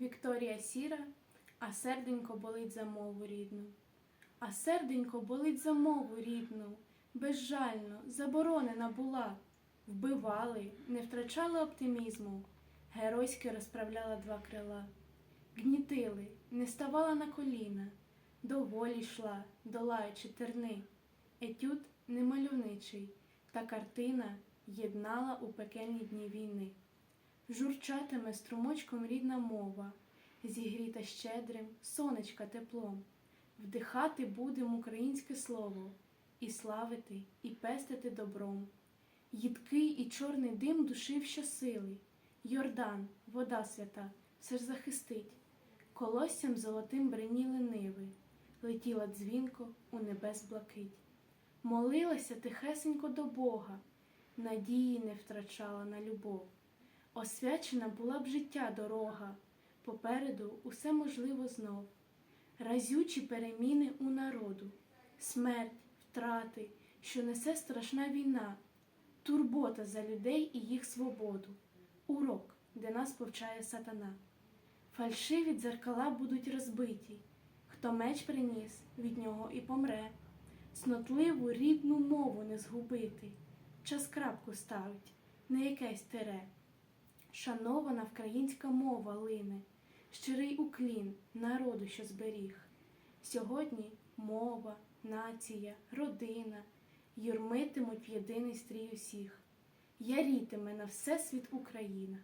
Вікторія сіра, а серденько болить за мову рідну. А серденько болить за мову рідну, безжально, заборонена була. Вбивали, не втрачали оптимізму, геройськи розправляла два крила. Гнітили, не ставала на коліна, до волі йшла, долаючи терни. Етюд немальовничий, та картина єднала у пекельні дні війни. Журчатиме струмочком рідна мова, зігріта щедрим сонечка теплом. Вдихати будем українське слово, і славити, і пестити добром. Їдкий і чорний дим душив щосили, Йордан, вода свята, все ж захистить. Колоссям золотим бреніли ниви, летіла дзвінко у небес блакить. Молилася тихесенько до Бога, надії не втрачала на любов. Освячена була б життя дорога, попереду усе можливо знов. Разючі переміни у народу, смерть, втрати, що несе страшна війна, турбота за людей і їх свободу, урок, де нас повчає сатана. Фальшиві дзеркала будуть розбиті, хто меч приніс, від нього і помре. Снотливу рідну мову не згубити, час крапку ставить, не якесь тере. Шанована вкраїнська мова лине, щирий уклін народу, що зберіг. Сьогодні мова, нація, родина юрмитимуть в єдиний стрій усіх. Ярітиме на всесвіт Україна.